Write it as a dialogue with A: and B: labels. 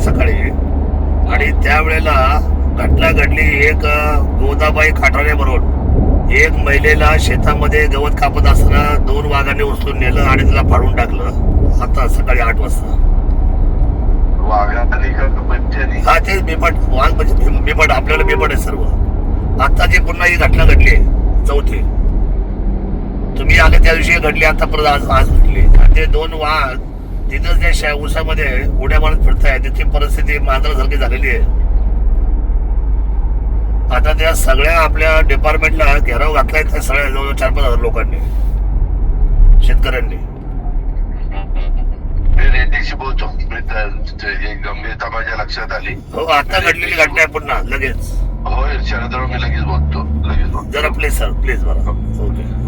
A: सकाळी. आणि त्यावेळेला घटना घडली एक गोदाबाई खाटारे बरोबर एक महिलेला शेतामध्ये गवत कापत असताना दोन वाघांनी उचलून नेलं आणि तिला फाडून टाकलं. आता सकाळी आठ वाजता. हा तेच बिबट वाघ म्हणजे बिबट आपल्याला बिबट आहे सर्व. आता जी पुन्हा ही घटना घडली चौथी. तुम्ही आले त्या दिवशी घडली आता परत आज आज घडली. ते दोन वाघ तिथं त्या शा- ऊसामध्ये उड्या मारत फिरताय. तिथे परिस्थिती मांजरासारखी झालेली आहे. आता त्या सगळ्या आपल्या डिपार्टमेंटला घेराव घातलाय त्या सगळ्या जवळ चार पाच हजार लोकांनी. शेतकऱ्यांनी.
B: बोलतो. मी त्या- ते- हे गंभीरता माझ्या लक्षात आली.
A: हो आता घडलेली घटना आहे पुन्हा लगेच.
B: होय शरदराव मी लगेच बोलतो. लगेच बोलतो.
A: जरा प्लीज सर प्लीज बरं. ओके